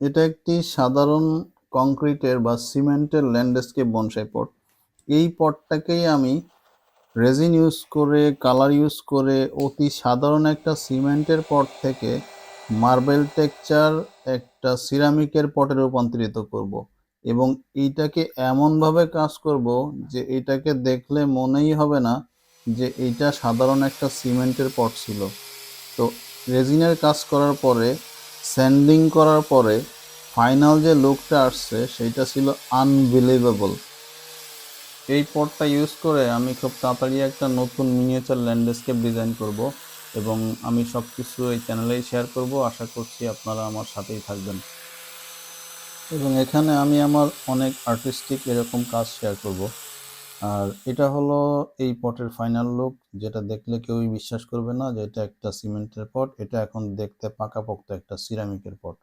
এটা একটি সাধারণ কংক্রিটের বা সিমেন্টের ল্যান্ডস্কেপ বনসাই পট। এই পটটাকেই আমি রেজিন ইউজ করে, কালার ইউজ করে অতি সাধারণ একটা সিমেন্টের পট থেকে মার্বেল টেক্সচার একটা সিরামিকের পটে রূপান্তরিত করব এবং এইটাকে এমনভাবে কাজ করব যে এটাকে দেখলে মনেই হবে না যে এইটা সাধারণ একটা সিমেন্টের পট ছিল। তো রেজিনের কাজ করার পরে স্যান্ডিং করার পরে ফাইনাল যে লুকটা আসছে, সেইটা ছিল আনবিলিভেবল এই পটটা ইউজ করে আমি খুব তাড়াতাড়ি একটা নতুন মিনিয়েচার ল্যান্ডস্কেপ ডিজাইন করব এবং আমি সব কিছু এই চ্যানেলেই শেয়ার করব। আশা করছি আপনারা আমার সাথেই থাকবেন। এবং এখানে আমি আমার অনেক আর্টিস্টিক এরকম কাজ শেয়ার করব। আর এটা হলো এই পটের ফাইনাল লুক যেটা দেখলে কেউই বিশ্বাস করবে না যে এটা একটা সিমেন্টের পট এটা এখন দেখতে পাকাপোক্ত একটা সিরামিকের পট